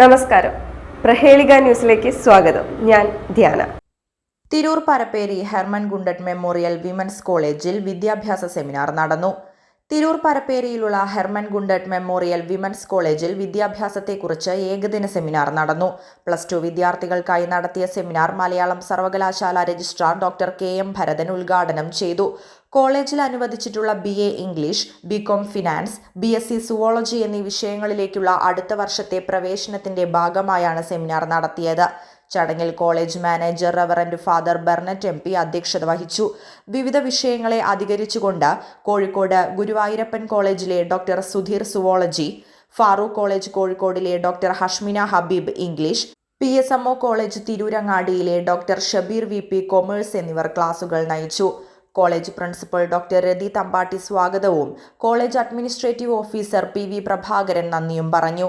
നമസ്കാരം. പ്രഹേളിക ന്യൂസിലേക്ക് സ്വാഗതം. ഞാൻ Dhyana. Tirur Parapperi Herman Gundert memorial women's കോളേജിൽ വിദ്യാഭ്യാസ സെമിനാർ നടന്നു. തിരൂർ പരപ്പേരിയിലുള്ള ഹെർമൻ ഗുണ്ടട്ട് മെമ്മോറിയൽ വിമൻസ് കോളേജിൽ വിദ്യാഭ്യാസത്തെക്കുറിച്ച് ഏകദിന സെമിനാർ നടന്നു. പ്ലസ് ടു വിദ്യാർത്ഥികൾക്കായി നടത്തിയ സെമിനാർ മലയാളം സർവകലാശാല registrar doctor K M Bharathan ഉദ്ഘാടനം ചെയ്തു. കോളേജിൽ അനുവദിച്ചിട്ടുള്ള B A English B Com finance B S C zoology എന്നീ വിഷയങ്ങളിലേക്കുള്ള അടുത്ത വർഷത്തെ പ്രവേശനത്തിന്റെ ഭാഗമായാണ് സെമിനാർ നടത്തിയത്. ചടങ്ങിൽ college manager reverend father Bernet M P അധ്യക്ഷത വഹിച്ചു. വിവിധ വിഷയങ്ങളെ അധികരിച്ചുകൊണ്ട് കോഴിക്കോട് ഗുരുവായൂരപ്പൻ കോളേജിലെ doctor Sudheer zoology Farook college കോഴിക്കോടിലെ doctor Hashmina Habeeb English P S M O college തിരൂരങ്ങാടിയിലെ doctor Shabeer V P commerce എന്നിവർ ക്ലാസുകൾ നയിച്ചു. College principal doctor Rathi Thampatti സ്വാഗതവും college administrative officer P V Prabhakaran നന്ദിയും പറഞ്ഞു.